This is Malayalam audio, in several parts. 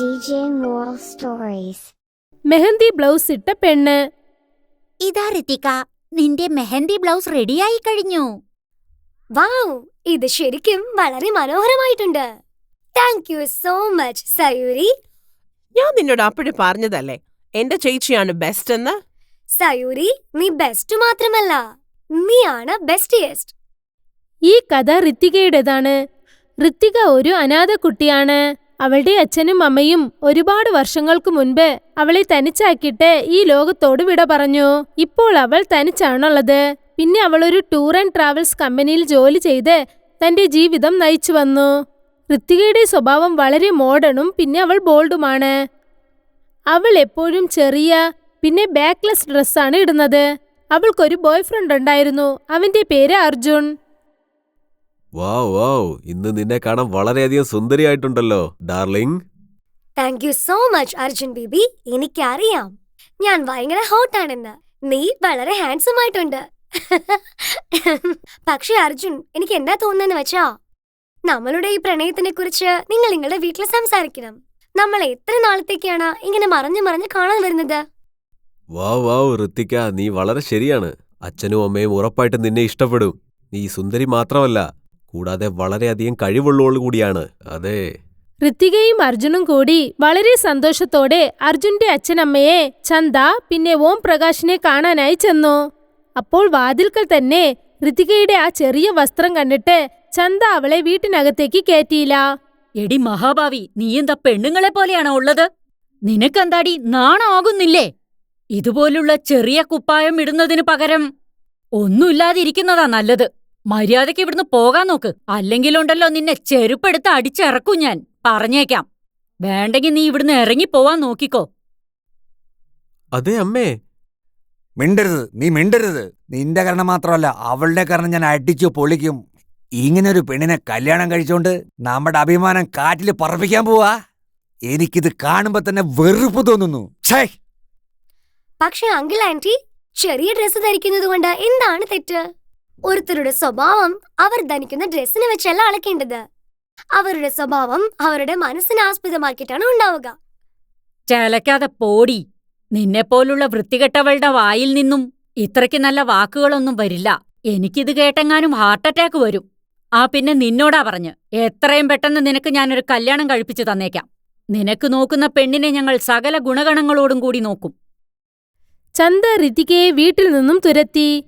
DJ Moral Stories. Mehndi blouse ഇട്ട പെണ്ണ്. ഇതാ ഋതിക നിന്റെ മെഹന്തി ബ്ലൗസ് റെഡിയായി കഴിഞ്ഞു. വൗ ഇത് ശരിക്കും വളരെ മനോഹരമായിട്ടുണ്ട്. Thank you so much Sayuri ഞാൻ നിന്നോട് അപ്പോഴും പറഞ്ഞതല്ലേ എന്റെ ചേച്ചിയാണ് ബെസ്റ്റ് എന്ന് സയൂരി നീ ബെസ്റ്റ് മാത്രമല്ല നീയാണ് ബെസ്റ്റിയസ്റ്റ്. ഈ കഥ ഋത്തികയുടേതാണ് ഋത്തിക ഒരു അനാഥ കുട്ടിയാണ്. അവളുടെ അച്ഛനും അമ്മയും ഒരുപാട് വർഷങ്ങൾക്ക് മുൻപ് അവളെ തനിച്ചാക്കിയിട്ട് ഈ ലോകത്തോട് വിട പറഞ്ഞു. ഇപ്പോൾ അവൾ തനിച്ചാണുള്ളത്. പിന്നെ അവൾ ഒരു ടൂർ ആൻഡ് ട്രാവൽസ് കമ്പനിയിൽ ജോലി ചെയ്ത് തന്റെ ജീവിതം നയിച്ചു വന്നു. ഋത്തികയുടെ സ്വഭാവം വളരെ മോഡേണും പിന്നെ അവൾ ബോൾഡുമാണ്. അവൾ എപ്പോഴും ചെറിയ പിന്നെ ബാക്ക്ലെസ് ഡ്രസ്സാണ് ഇടുന്നത്. അവൾക്കൊരു ബോയ് ഫ്രണ്ട് ഉണ്ടായിരുന്നു. അവന്റെ പേര് അർജുൻ. വാവ് വാ ഇന്ന് നിന്നെ കാണാൻ വളരെയധികം സുന്ദരിയായിട്ടുണ്ടല്ലോ darling. Thank you so much Arjun baby. എനിക്കറിയാം. ഞാൻ ഭയങ്കര ഹോട്ടാണെന്ന് നീ വളരെ ഹാൻസം ആയിട്ടുണ്ട്. പക്ഷെ അർജുൻ എനിക്ക് എന്താ തോന്നുന്നെന്ന് വെച്ചാ? നമ്മളുടെ ഈ പ്രണയത്തിനെ കുറിച്ച് നിങ്ങൾ നിങ്ങളുടെ വീട്ടിൽ സംസാരിക്കണം. നമ്മൾ എത്ര നാളത്തേക്കാണ് ഇങ്ങനെ മറഞ്ഞു മറഞ്ഞു കാണാൻ വരുന്നത്? വാ വാ ഋത്തിക്ക നീ വളരെ ശരിയാണ്. അച്ഛനും അമ്മയും ഉറപ്പായിട്ട് നിന്നെ ഇഷ്ടപ്പെടും. നീ സുന്ദരി മാത്രമല്ല കൂടാതെ വളരെയധികം കഴിവുള്ളവൾ കൂടിയാണ്. അതെ. ഋത്തികയും അർജുനും കൂടി വളരെ സന്തോഷത്തോടെ അർജുന്റെ അച്ഛനമ്മയെ ചന്ത പിന്നെ ഓം പ്രകാശിനെ കാണാനായി ചെന്നു. അപ്പോൾ വാതിൽക്കൽ തന്നെ ഋതികയുടെ ആ ചെറിയ വസ്ത്രം കണ്ടിട്ട് ചന്ത അവളെ വീട്ടിനകത്തേക്ക് കയറ്റിയില്ല. എടി മഹാഭാവി നീ എന്താ പെണ്ണുങ്ങളെ പോലെയാണോ ഉള്ളത്? നിനക്കെന്താടി നാണാകുന്നില്ലേ ഇതുപോലുള്ള ചെറിയ കുപ്പായം ഇടുന്നതിനു പകരം ഒന്നുമില്ലാതിരിക്കുന്നതാ നല്ലത്. മര്യാദയ്ക്ക് ഇവിടുന്ന് പോകാൻ നോക്ക്. അല്ലെങ്കിലുണ്ടല്ലോ നിന്നെ ചെരുപ്പെടുത്ത് അടിച്ചിറക്കും ഞാൻ. പറഞ്ഞേക്കാം. വേണ്ടെങ്കിൽ നീ ഇവിടുന്ന് ഇറങ്ങി പോവാൻ നോക്കിക്കോ. അതെ അമ്മേ. മിണ്ടരുത്. നീ മിണ്ടരുത്. നിന്റെ കാരണം മാത്രമല്ല അവളുടെ കാരണം ഞാൻ അടിച്ചു പൊളിക്കും. ഇങ്ങനൊരു ഒരു പെണ്ണിനെ കല്യാണം കഴിച്ചോണ്ട് നമ്മുടെ അഭിമാനം കാറ്റിൽ പറപ്പിക്കാൻ പോവാ. എനിക്കിത് കാണുമ്പോ തന്നെ വെറുപ്പ് തോന്നുന്നു. ഛേ! പക്ഷെ അങ്കിൾ ആന്റി ചെറിയ ഡ്രസ്സ് ധരിക്കുന്നത് കൊണ്ട് എന്താണ് തെറ്റ്? ഒരുത്തരുടെ സ്വഭാവം അവർ ധനിക്കുന്ന ഡ്രസ്സിനെ വെച്ചല്ല അളക്കേണ്ടത്. അവരുടെ സ്വഭാവം അവരുടെ മനസ്സിനെ ആസ്പദമാക്കിയിട്ടാണ് ഉണ്ടാവുക. ചലക്കാതെ പോടി. നിന്നെപ്പോലുള്ള വൃത്തികെട്ടവളുടെ വായിൽ നിന്നും ഇത്രയ്ക്ക് നല്ല വാക്കുകളൊന്നും വരില്ല. എനിക്കിത് കേട്ടെങ്ങാനും ഹാർട്ട് അറ്റാക്ക് വരും. ആ പിന്നെ നിന്നോടാ പറഞ്ഞ്. എത്രയും പെട്ടെന്ന് നിനക്ക് ഞാനൊരു കല്യാണം കഴിപ്പിച്ചു തന്നേക്കാം. നിനക്ക് നോക്കുന്ന പെണ്ണിനെ ഞങ്ങൾ സകല ഗുണഗണങ്ങളോടും കൂടി നോക്കും. ചന്ത ഋതികയെ വീട്ടിൽ നിന്നും തുരത്തി.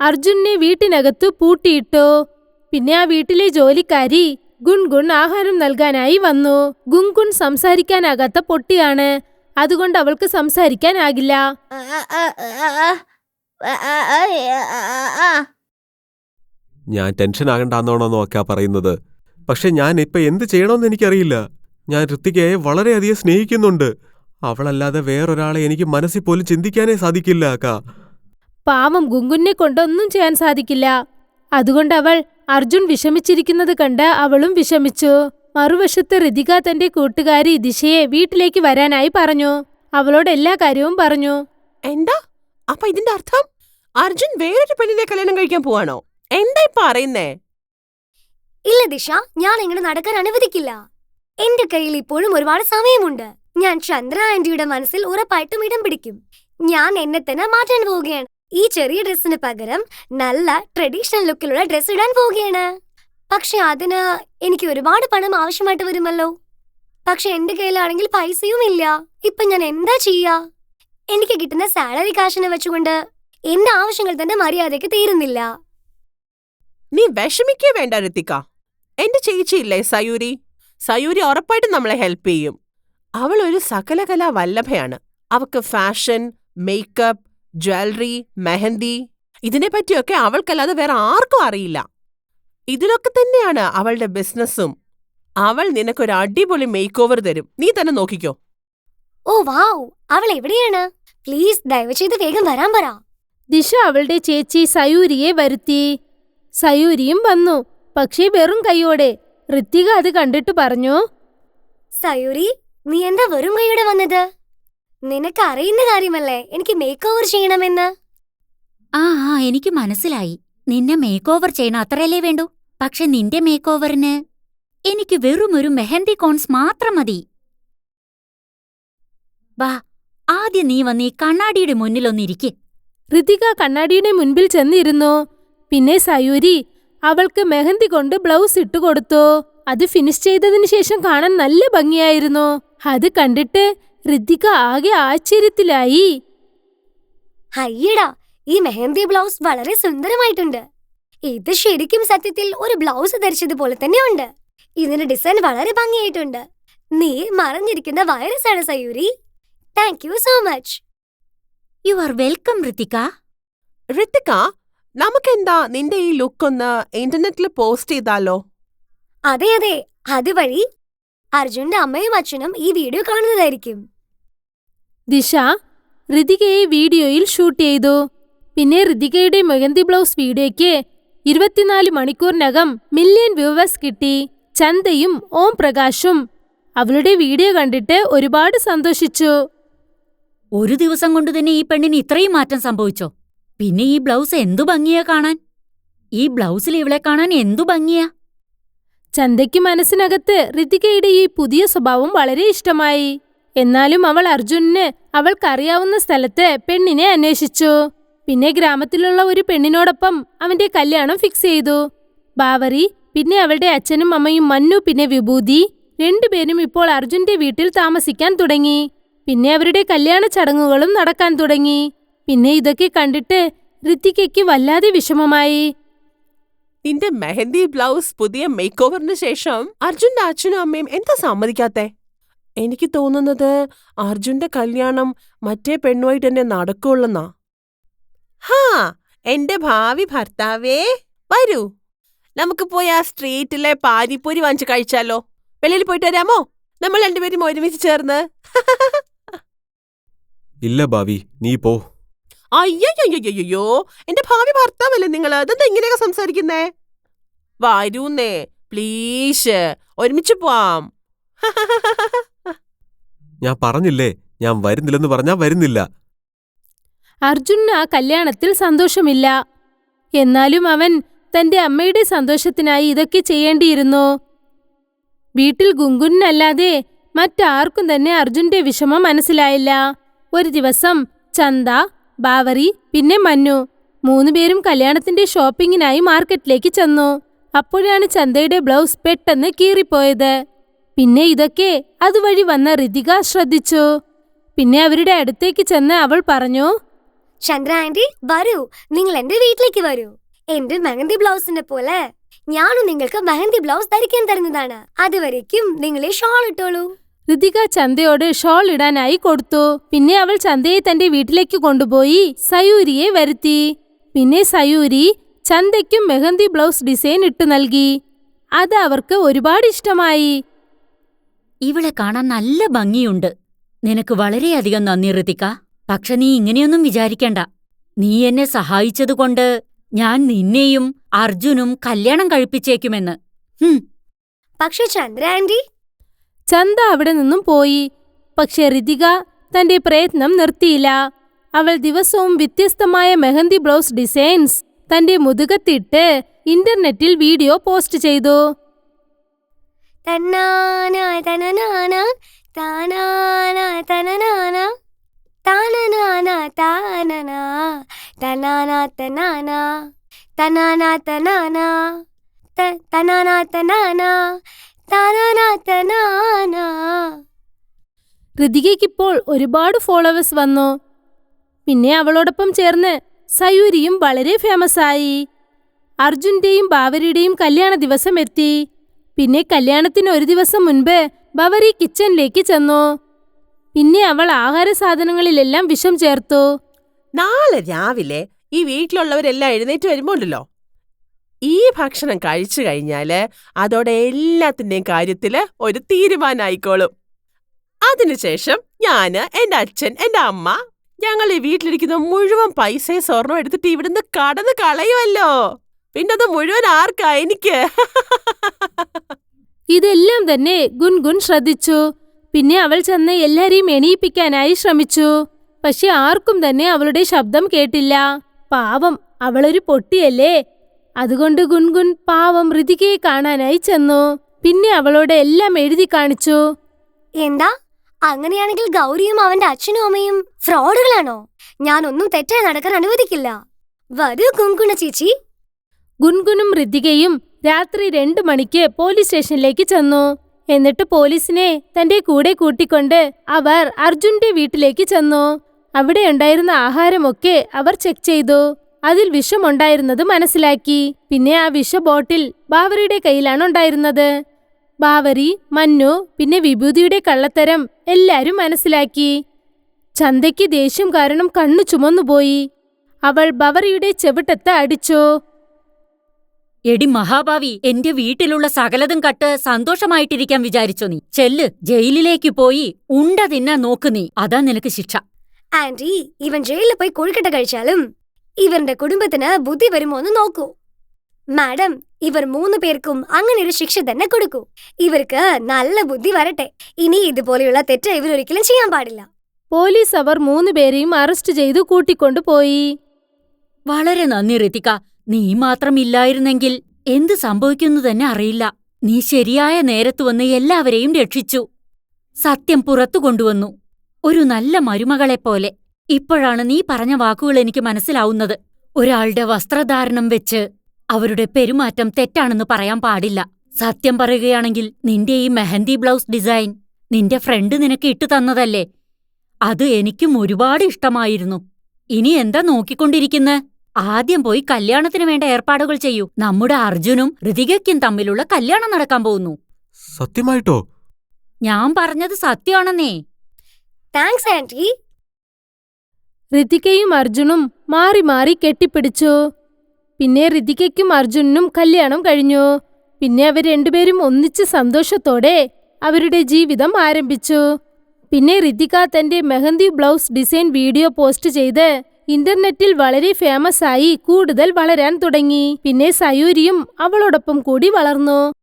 അർജുനെ വീട്ടിനകത്തു പൂട്ടിയിട്ടു. പിന്നെ ആ വീട്ടിലെ ജോലിക്കാരി ഗുൺഗുൺ ആഹാരം നൽകാനായി വന്നു. ഗുൺഗുൺ സംസാരിക്കാനാകാത്ത പൊട്ടിയാണ്. അതുകൊണ്ട് അവൾക്ക് സംസാരിക്കാനാകില്ല. ഞാൻ ടെൻഷൻ ആകണ്ടാന്നോണോ നോക്കാ പറയുന്നത്. പക്ഷെ ഞാൻ ഇപ്പൊ എന്ത് ചെയ്യണമെന്ന് എനിക്കറിയില്ല. ഞാൻ ഋത്തികയെ വളരെയധികം സ്നേഹിക്കുന്നുണ്ട്. അവളല്ലാതെ വേറൊരാളെ എനിക്ക് മനസ്സിൽ പോലും ചിന്തിക്കാനേ സാധിക്കില്ല അക്കാ പാവം ഗുങ്കുന്നെ കൊണ്ടൊന്നും ചെയ്യാൻ സാധിക്കില്ല. അതുകൊണ്ട് അവൾ അർജുൻ വിഷമിച്ചിരിക്കുന്നത് കണ്ട് അവളും വിഷമിച്ചു. മറുവശത്ത് ഋതിക തന്റെ കൂട്ടുകാരി ദിശയെ വീട്ടിലേക്ക് വരാനായി പറഞ്ഞു. അവളോട് എല്ലാ കാര്യവും പറഞ്ഞു. എന്താ? അപ്പൊ ഇതിന്റെ അർത്ഥം? അർജുൻ വേറൊരു പെണ്ണിനെ കല്യാണം കഴിക്കാൻ പോവാണോ? എന്താ ഇപ്പൊ പറയുന്നേ? ഇല്ല ദിശ ഞാൻ ഇങ്ങനെ നടക്കാൻ അനുവദിക്കില്ല. എന്റെ കയ്യിൽ ഇപ്പോഴും ഒരുപാട് സമയമുണ്ട്. ഞാൻ ചന്ദ്ര ആന്റിയുടെ മനസ്സിൽ ഉറപ്പായിട്ടും ഇടം പിടിക്കും. ഞാൻ എന്നെ തന്നെ മാറ്റാൻ പോവുകയാണ്. ഈ ചെറിയ ഡ്രസ്സിന് പകരം നല്ല ട്രഡീഷണൽ ലുക്കിലുള്ള ഡ്രസ്സ് ഇടാൻ പോവുകയാണ്. പക്ഷെ അതിന് എനിക്ക് ഒരുപാട് പണം ആവശ്യമായിട്ട് വരുമല്ലോ. പക്ഷെ എന്റെ കയ്യിലാണെങ്കിൽ പൈസയും ഇല്ല. ഇപ്പൊ ഞാൻ എന്താ ചെയ്യാ? എനിക്ക് കിട്ടുന്ന സാലറി കാശിനെ വെച്ചുകൊണ്ട് എന്റെ ആവശ്യങ്ങൾ തന്നെ മര്യാദയ്ക്ക് തീരുന്നില്ല. നീ വിഷമിക്കേ വേണ്ട ഋത്തിക എന്റെ ചേച്ചിയില്ലേ സയൂരി? സയൂരി ഉറപ്പായിട്ടും നമ്മളെ ഹെൽപ്പ് ചെയ്യും. അവൾ ഒരു സകലകലാ വല്ലഭയാണ്. അവക്ക് ഫാഷൻ മേക്കപ്പ് ജ്വല്ലറി മെഹന്തി ഇതിനെപ്പറ്റിയൊക്കെ അവൾക്കല്ലാതെ വേറെ ആർക്കും അറിയില്ല. ഇതിലൊക്കെ തന്നെയാണ് അവളുടെ ബിസിനസ്സും. അവൾ നിനക്കൊരു അടിപൊളി മേക്ക് ഓവർ തരും. നീ തന്നെ നോക്കിക്കോ. ഓ വാവ് അവൾ എവിടെയാണ്? പ്ലീസ് ദയവ് ചെയ്ത് വേഗം വരാൻ പറ. ദിശ അവളുടെ ചേച്ചി സയൂരിയെ വരുത്തി. സയൂരിയും വന്നു. പക്ഷേ വെറും കൈയോടെ. ഋത്തിക അത് കണ്ടിട്ട് പറഞ്ഞു. സയൂരി നീ എന്താ വെറും കൈയോടെ വന്നത്? നിനക്ക് അറിയുന്ന കാര്യമല്ലേ? എനിക്ക് മേക്ക് ഓവർ ചെയ്യണമെന്ന്? ആ ആ എനിക്ക് മനസ്സിലായി. നിന്നെ മേക്ക് ഓവർ ചെയ്യണം അത്രയല്ലേ വേണ്ടു? പക്ഷെ നിന്റെ മേക്ക് ഓവറിന് എനിക്ക് വെറും ഒരു മെഹന്തി കോൺസ് മാത്രം മതി. വാ ആദ്യം നീ വന്ന് ഈ കണ്ണാടിയുടെ മുന്നിലൊന്നിരിക്കെ ഋതിക കണ്ണാടിയുടെ മുൻപിൽ ചെന്നിരുന്നു. പിന്നെ സയൂരി അവൾക്ക് മെഹന്തി കൊണ്ട് ബ്ലൗസ് ഇട്ടുകൊടുത്തു അത് ഫിനിഷ് ചെയ്തതിനു ശേഷം കാണാൻ നല്ല ഭംഗിയായിരുന്നു. അത് കണ്ടിട്ട് ഋതിക ആകെ ആശ്ചര്യത്തിലായി. അയ്യടാ ഈ മെഹന്തി ബ്ലൗസ് വളരെ സുന്ദരമായിട്ടുണ്ട്. ഇത് ശരിക്കും സത്യത്തിൽ ഒരു ബ്ലൗസ് ധരിച്ചതുപോലെ തന്നെയുണ്ട്. ഇതിന്റെ ഡിസൈൻ വളരെ ഭംഗിയായിട്ടുണ്ട്. നീ മറിഞ്ഞിരിക്കുന്ന വൈറസ് ആണ് Sayuri. Thank you so much. You are welcome Ritika Ritika നമുക്കെന്താ നിന്റെ ഈ ലുക്ക് ഒന്ന് ഇന്റർനെറ്റിൽ പോസ്റ്റ് ചെയ്താലോ? അതെ അതെ. അതുവഴി അർജുന്റെ അമ്മയും അച്ഛനും ഈ വീഡിയോ കാണുന്നതായിരിക്കും. ദിശ ഋതികയെ വീഡിയോയിൽ ഷൂട്ട് ചെയ്തു. പിന്നെ ഋതികയുടെ മെഹന്തി ബ്ലൗസ് വീഡിയോയ്ക്ക് ഇരുപത്തിനാല് മണിക്കൂറിനകം മില്യൺ വ്യൂവേഴ്സ് കിട്ടി. ചന്തയും ഓം പ്രകാശും അവളുടെ വീഡിയോ കണ്ടിട്ട് ഒരുപാട് സന്തോഷിച്ചു. ഒരു ദിവസം കൊണ്ട് തന്നെ ഈ പെണ്ണിന് ഇത്രയും മാറ്റം സംഭവിച്ചോ? പിന്നെ ഈ ബ്ലൗസ് എന്തു ഭംഗിയാ കാണാൻ? ഈ ബ്ലൗസിൽ ഇവളെ കാണാൻ എന്തു ഭംഗിയാ? ചന്തയ്ക്ക് മനസ്സിനകത്ത് ഋതികയുടെ ഈ പുതിയ സ്വഭാവം വളരെ ഇഷ്ടമായി. എന്നാലും അവൾ അർജുനന് അവൾക്കറിയാവുന്ന സ്ഥലത്ത് പെണ്ണിനെ അന്വേഷിച്ചു. പിന്നെ ഗ്രാമത്തിലുള്ള ഒരു പെണ്ണിനോടൊപ്പം അവന്റെ കല്യാണം ഫിക്സ് ചെയ്തു. ബാവറി പിന്നെ അവളുടെ അച്ഛനും അമ്മയും മന്നു പിന്നെ വിഭൂതി രണ്ടുപേരും ഇപ്പോൾ അർജുന്റെ വീട്ടിൽ താമസിക്കാൻ തുടങ്ങി. പിന്നെ അവരുടെ കല്യാണ ചടങ്ങുകളും നടക്കാൻ തുടങ്ങി. പിന്നെ ഇതൊക്കെ കണ്ടിട്ട് ഋത്തികയ്ക്ക് വല്ലാതെ വിഷമമായി. നിന്റെ മെഹന്തി ബ്ലൗസ് പുതിയ മേക്ക് ഓവറിന് ശേഷം അർജുന്റെ അച്ഛനും അമ്മയും എന്താ സമ്മതിക്കാത്തെ? എനിക്ക് തോന്നുന്നത് അർജുന്റെ കല്യാണം മറ്റേ പെണ്ണുമായിട്ട് തന്നെ നടക്കുള്ളെന്നാ. ഹാ എന്റെ ഭാവി ഭർത്താവേ. വരൂ. നമുക്ക് പോയി ആ സ്ട്രീറ്റിലെ പാനിപ്പൂരി വാങ്ങിച്ചു കഴിച്ചാലോ. വെളിയിൽ പോയിട്ട് വരാമോ? നമ്മൾ രണ്ടുപേരും ഒരുമിച്ച് ചേർന്ന്. ഇല്ല ഭാവി നീ പോ. അയ്യോ എന്റെ ഭാവി ഭർത്താവല്ലേ നിങ്ങൾ അതെന്താ ഇങ്ങനെയൊക്കെ സംസാരിക്കുന്നേ? വരൂന്നേ പ്ലീസ് ഒരുമിച്ച് പോവാം. ഞാൻ പറഞ്ഞില്ലേ ഞാൻ വരുന്നില്ലെന്ന് പറഞ്ഞാ വരുന്നില്ല. അർജുന് ആ കല്യാണത്തിൽ സന്തോഷമില്ല. എന്നാലും അവൻ തന്റെ അമ്മയുടെ സന്തോഷത്തിനായി ഇതൊക്കെ ചെയ്യേണ്ടിയിരുന്നു. വീട്ടിൽ ഗുങ്കുനല്ലാതെ മറ്റാർക്കും തന്നെ അർജുന്റെ വിഷമം മനസ്സിലായില്ല. ഒരു ദിവസം ചന്ത ബാവറി പിന്നെ മന്നു മൂന്നുപേരും കല്യാണത്തിന്റെ ഷോപ്പിങ്ങിനായി മാർക്കറ്റിലേക്ക് ചെന്നു. അപ്പോഴാണ് ചന്തയുടെ ബ്ലൗസ് പെട്ടെന്ന് കീറിപ്പോയത്. പിന്നെ ഇതൊക്കെ അതുവഴി വന്ന ഋതിക ശ്രദ്ധിച്ചു. പിന്നെ അവരുടെ അടുത്തേക്ക് ചെന്ന് അവൾ പറഞ്ഞു ചന്ദ്ര ആന്റി വരൂ. നിങ്ങൾ എന്റെ വീട്ടിലേക്ക് വരൂ. എന്റെ മെഹന്തി ബ്ലൗസിനെ പോലെ ഞാനും നിങ്ങൾക്ക് മെഹന്തി ബ്ലൗസ് ധരിക്കാൻ തരുന്നതാണ്. അതുവരേക്കും നിങ്ങൾ ഷോൾ ഇട്ടോളൂ. ഋതിക ചന്തയോട് ഷോൾ ഇടാനായി കൊടുത്തു. പിന്നെ അവൾ ചന്തയെ തന്റെ വീട്ടിലേക്ക് കൊണ്ടുപോയി സയൂരിയെ വരുത്തി. പിന്നെ സയൂരി ചന്തയ്ക്കും മെഹന്തി ബ്ലൗസ് ഡിസൈൻ ഇട്ടു നൽകി. അത് അവർക്ക് ഒരുപാട് ഇഷ്ടമായി. ഇവളെ കാണാൻ നല്ല ഭംഗിയുണ്ട്. നിനക്ക് വളരെയധികം നന്ദി ഋതിക പക്ഷെ നീ ഇങ്ങനെയൊന്നും വിചാരിക്കണ്ട. നീ എന്നെ സഹായിച്ചതുകൊണ്ട് ഞാൻ നിന്നെയും അർജുനും കല്യാണം കഴിപ്പിച്ചേക്കുമെന്ന്. പക്ഷെ ചന്ദ്ര ആന്റി ചന്ത അവിടെ നിന്നും പോയി. പക്ഷെ ഋതിക തന്റെ പ്രയത്നം നിർത്തിയില്ല. അവൾ ദിവസവും വ്യത്യസ്തമായ മെഹന്തി ബ്ലൗസ് ഡിസൈൻസ് തന്റെ മുതുകത്തിട്ട് ഇന്റർനെറ്റിൽ വീഡിയോ പോസ്റ്റ് ചെയ്തു. തനാന തനാന ഋതികയ്ക്കിപ്പോൾ ഒരുപാട് ഫോളോവേഴ്സ് വന്നു. പിന്നെ അവളോടൊപ്പം ചേർന്ന് സയൂരിയും വളരെ ഫേമസ് ആയി അർജുന്റെയും ബാവരിയുടെയും കല്യാണ ദിവസം എത്തി. പിന്നെ കല്യാണത്തിന് ഒരു ദിവസം മുൻപ് ബവരി കിച്ചണിലേക്ക് ചെന്നു. പിന്നെ അവൾ ആഹാര സാധനങ്ങളിലെല്ലാം വിഷം ചേർത്തു. നാളെ രാവിലെ ഈ വീട്ടിലുള്ളവരെല്ലാം എഴുന്നേറ്റ് വരുമ്പോണ്ടല്ലോ. ഈ ഭക്ഷണം കഴിച്ചു കഴിഞ്ഞാൽ അതോടെ എല്ലാത്തിന്റെയും കാര്യത്തിൽ ഒരു തീരുമാനമായിക്കോളും അതിനുശേഷം ഞാൻ എന്റെ അച്ഛൻ എന്റെ അമ്മ ഞങ്ങൾ ഈ വീട്ടിലിരിക്കുന്ന മുഴുവൻ പൈസയും സ്വർണം എടുത്തിട്ട് ഇവിടുന്ന് കടന്ന് കളയുമല്ലോ പിന്നെ അത് മുഴുവൻ ആർക്കാ എനിക്ക്? ഇതെല്ലാം തന്നെ ഗുൻഗുൻ ശ്രദ്ധിച്ചു. പിന്നെ അവൾ ചെന്ന് എല്ലാരെയും എണീപ്പിക്കാനായി ശ്രമിച്ചു. പക്ഷെ ആർക്കും തന്നെ അവളുടെ ശബ്ദം കേട്ടില്ല. പാവം അവളൊരു പൊട്ടിയല്ലേ? അതുകൊണ്ട് ഗുൻഗുൻ പാവം ഋതികയെ കാണാനായി ചെന്നു. പിന്നെ അവളോട് എല്ലാം എഴുതി കാണിച്ചു. എന്താ? അങ്ങനെയാണെങ്കിൽ ഗൗരിയും അവന്റെ അച്ഛനും അമ്മയും ഫ്രോഡുകളാണോ? ഞാൻ ഒന്നും തെറ്റായി നടക്കാൻ അനുവദിക്കില്ല. വരൂ ഗുൻഗുണ ചേച്ചി. ഗുൻഗുനും ഋതികയും രാത്രി രണ്ടു മണിക്ക് പോലീസ് സ്റ്റേഷനിലേക്ക് ചെന്നു. എന്നിട്ട് പോലീസിനെ തന്റെ കൂടെ കൂട്ടിക്കൊണ്ട് അവർ അർജുന്റെ വീട്ടിലേക്ക് ചെന്നു. അവിടെ ഉണ്ടായിരുന്ന ആഹാരമൊക്കെ അവർ ചെക്ക് ചെയ്തു. അതിൽ വിഷമുണ്ടായിരുന്നത് മനസ്സിലാക്കി. പിന്നെ ആ വിഷ ബോട്ടിൽ ബാവറിയുടെ കയ്യിലാണ് ഉണ്ടായിരുന്നത്. ബാവരി മന്നു പിന്നെ വിഭൂതിയുടെ കള്ളത്തരം എല്ലാരും മനസ്സിലാക്കി. ചന്തയ്ക്ക് ദേഷ്യം കാരണം കണ്ണു ചുമന്നുപോയി. അവൾ ബവറിയുടെ ചെവിട്ടത്ത് അടിച്ചു. എടി മഹാഭാവി എന്റെ വീട്ടിലുള്ള സകലതും കട്ട് സന്തോഷമായിട്ടിരിക്കാൻ വിചാരിച്ചു നീ? ചെല്ല് ജയിലിലേക്ക് പോയി ഉണ്ട തിന്നാൻ നോക്ക് നീ. അതാ നിനക്ക് ശിക്ഷ. ആന്റി ഇവൻ ജയിലിൽ പോയി കൊഴുക്കട്ട കഴിച്ചാലും ഇവന്റെ കുടുംബത്തിന് ബുദ്ധി വരുമോ എന്ന് നോക്കൂ. മാഡം ഇവർ മൂന്ന് പേർക്കും അങ്ങനെ ഒരു ശിക്ഷ തന്നെ കൊടുക്കൂ. ഇവർക്ക് നല്ല ബുദ്ധി വരട്ടെ. ഇനി ഇതുപോലെയുള്ള തെറ്റ് ഇവർ ഒരിക്കലും ചെയ്യാൻ പാടില്ല. പോലീസ് അവർ മൂന്ന് പേരെയും അറസ്റ്റ് ചെയ്ത് കൂട്ടിക്കൊണ്ടുപോയി വളരെ നന്ദി ഋതിക നീ മാത്രം ഇല്ലായിരുന്നെങ്കിൽ എന്ത് സംഭവിക്കുന്നു തന്നെ അറിയില്ല. നീ ശരിയായ നേരത്ത് വന്ന് എല്ലാവരെയും രക്ഷിച്ചു. സത്യം പുറത്തു കൊണ്ടുവന്നു. ഒരു നല്ല മരുമകളെപ്പോലെ. ഇപ്പോഴാണ് നീ പറഞ്ഞ വാക്കുകൾ എനിക്ക് മനസ്സിലാവുന്നത്. ഒരാളുടെ വസ്ത്രധാരണം വെച്ച് അവരുടെ പെരുമാറ്റം തെറ്റാണെന്ന് പറയാൻ പാടില്ല. സത്യം പറയുകയാണെങ്കിൽ നിന്റെ ഈ മെഹന്തി ബ്ലൗസ് ഡിസൈൻ നിന്റെ ഫ്രണ്ട് നിനക്ക് ഇട്ടു തന്നതല്ലേ? അത് എനിക്കും ഒരുപാട് ഇഷ്ടമായിരുന്നു. ഇനി എന്താ നോക്കിക്കൊണ്ടിരിക്കുന്നെ? ആദ്യം പോയി കല്യാണത്തിന് വേണ്ട ഏർപ്പാടുകൾ ചെയ്യൂ. നമ്മുടെ അർജുനും ഋതികയ്ക്കും തമ്മിലുള്ള കല്യാണം നടക്കാൻ പോകുന്നു. സത്യമായിട്ടോ? ഞാൻ പറഞ്ഞത് സത്യമാണെന്നേ. Thanks anti. ഋതികയും അർജുനും മാറി മാറി കെട്ടിപ്പിടിച്ചു. പിന്നെ ഋതികയ്ക്കും അർജുനും കല്യാണം കഴിഞ്ഞു. പിന്നെ അവർ രണ്ടുപേരും ഒന്നിച്ച് സന്തോഷത്തോടെ അവരുടെ ജീവിതം ആരംഭിച്ചു. പിന്നെ ഋതിക തന്റെ mehndi blouse design video post ചെയ്ത് ഇന്റർനെറ്റിൽ വളരെ ഫേമസ് ആയി കൂടുതൽ വളരാൻ തുടങ്ങി. പിന്നെ സയൂരിയും അവളോടൊപ്പം കൂടി വളർന്നു.